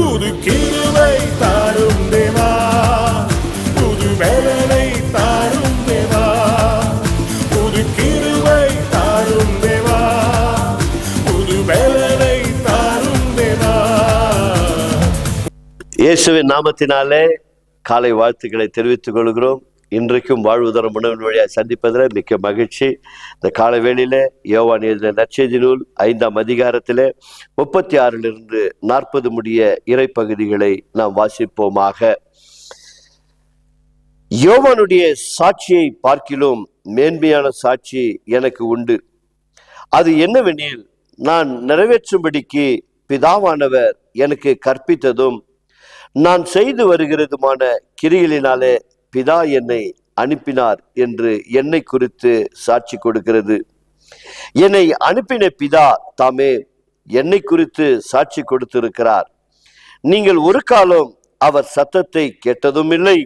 புது கிருவை தாரும் தேவா. புது வேலனை தாரும் தேவா. புது கிருவை தாரும் தேவா. புது வேலனை தாரும் தேவா. இயேசுவின் நாமத்தினாலே காலை வாழ்த்துக்களை தெரிவித்துக் கொள்கிறோம். இன்றைக்கும் வாழ்வுதரம் உணவின் வழியாக சந்திப்பதில் மிக்க மகிழ்ச்சி. இந்த காலவேளையில் யோவான் எழுதின நற்செய்தி நூல் ஐந்தாம் அதிகாரத்தில் முப்பத்தி ஆறிலிருந்து நாற்பது முடிய இறைப்பகுதிகளை நாம் வாசிப்போமாக. யோவானுடைய சாட்சியை பார்க்கிலும் மேன்மையான சாட்சி எனக்கு உண்டு. அது என்னவெனில் நான் நிறைவேற்றும்படிக்கு பிதாவானவர் எனக்கு கற்பித்ததும் நான் செய்து வருகிறதுமான கிரிகளினாலே பிதா என்னை அனுப்பினார் என்று என்னை குறித்து சாட்சி கொடுக்கிறது. என்னை அனுப்பின பிதா தாமே என்னை குறித்து சாட்சி கொடுத்திருக்கிறார். நீங்கள் ஒரு காலம் அவர் சத்தத்தை கேட்டதும் இல்லை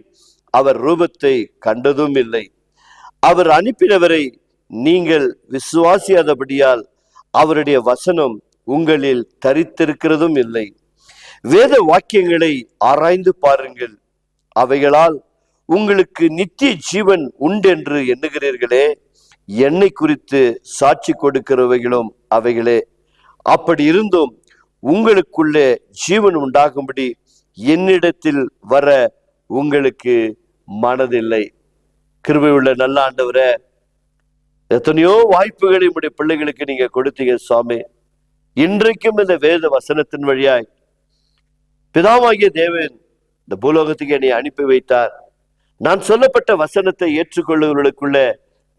அவர் ரூபத்தை கண்டதும் இல்லை அவர் அனுப்பினவரை நீங்கள் விசுவாசியாதபடியால் அவருடைய வசனம் உங்களில் தரித்திருக்கிறதும் இல்லை வேத வாக்கியங்களை ஆராய்ந்து பாருங்கள். அவைகளால் உங்களுக்கு நித்திய ஜீவன் உண்டென்று எண்ணுகிறீர்களே என்னை குறித்து சாட்சி கொடுக்கிறவைகளும் அவைகளே. அப்படி இருந்தும் உங்களுக்குள்ளே ஜீவன் உண்டாகும்படி என்னிடத்தில் வர உங்களுக்கு மனதில்லை. கிருபையுள்ள நல்ல ஆண்டவரே எத்தனையோ வாய்ப்புகளை உடைய பிள்ளைகளுக்கு நீங்க கொடுத்தீங்க சுவாமி. இன்றைக்கும் இந்த வேத வசனத்தின் வழியாய் பிதாவாகிய தேவன் இந்த பூலோகத்துக்கு என்னை அனுப்பி வைத்தார். நான் சொல்லப்பட்ட வசனத்தை ஏற்றுக்கொள்ளுவர்களுக்குள்ள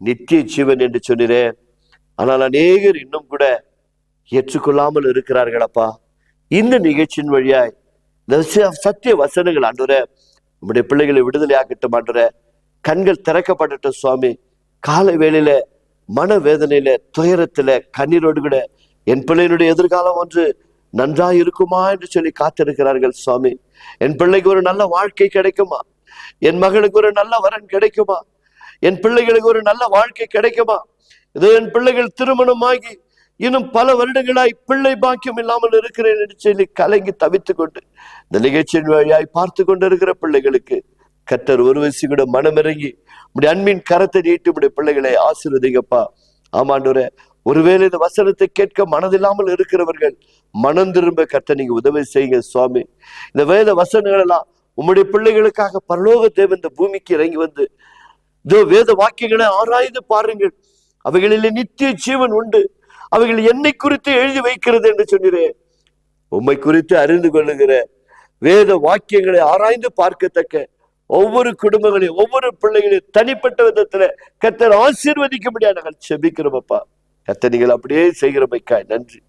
நித்திய ஜீவன் என்று சொன்னேன் ஆனால் அநேகர் இன்னும் கூட ஏற்றுக்கொள்ளாமல் இருக்கிறார்களப்பா இந்த நிகழ்ச்சியின் வழியாய் சத்திய வசனங்கள் ஆண்டுற நம்முடைய பிள்ளைகளை விடுதலை ஆக்கட்டும் ஆண்டுற கண்கள் திறக்கப்படட்டும் சுவாமி. காலை வேளையில மன வேதனையில துயரத்துல கண்ணீரோடு கூட என் பிள்ளையினுடைய எதிர்காலம் ஒன்று நன்றாய் இருக்குமா என்று சொல்லி காத்திருக்கிறார்கள் சுவாமி. என் பிள்ளைக்கு ஒரு நல்ல வாழ்க்கை கிடைக்குமா? என் மகளுக்கு ஒரு நல்ல வரன் கிடைக்குமா? என் பிள்ளைகளுக்கு ஒரு நல்ல வாழ்க்கை கிடைக்குமா? இது என் பிள்ளைகள் திருமணமாகி இன்னும் பல வருடங்களாய் பிள்ளை பாக்கியம் இல்லாமல் இருக்கிறேன் என்று சொல்லி கலங்கி தவித்து கொண்டு இந்த நிகழ்ச்சியின் வழியாய் பார்த்து கொண்டிருக்கிற பிள்ளைகளுக்கு கற்றர் ஒரு வயசு கூட மனமிறங்கி உடைய அன்பின் கரத்தை நீட்டு உடைய பிள்ளைகளை ஆசீர்வதிங்கப்பா. ஆமாண்டவரே ஒருவேளை இந்த வசனத்தை கேட்க மனதில்லாமல் இருக்கிறவர்கள் மனம் திரும்ப கத்த நீங்க உதவி செய்யுங்க சுவாமி. இந்த வேத வசனங்கள் எல்லாம் உம்முடைய பிள்ளைகளுக்காக பரலோக தேவன் இந்த பூமிக்கு இறங்கி வந்து இதோ வேத வாக்கியங்களை ஆராய்ந்து பாருங்கள். அவைகளிலே நித்திய ஜீவன் உண்டு. அவைகள் என்னை குறித்து எழுதி வைக்கிறது என்று சொன்னீரே. உம்மை குறித்து அறிந்து கொள்ளுகிற வேத வாக்கியங்களை ஆராய்ந்து பார்க்கத்தக்க ஒவ்வொரு குடும்பங்களையும் ஒவ்வொரு பிள்ளைகளையும் தனிப்பட்ட விதத்துல கத்தர் ஆசீர்வதிக்கும்படியா நாங்கள் செபிக்கிறோமப்பா கத்தை நீங்கள் அப்படியே செய்கிறமைக்காய். நன்றி.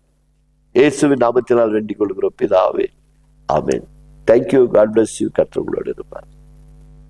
இயேசுவின் நாமத்தினால் வேண்டிக் கொள்கிறோம். பிதாவே. ஆமேன். Thank you God bless you கத்தர் இருப்பார்.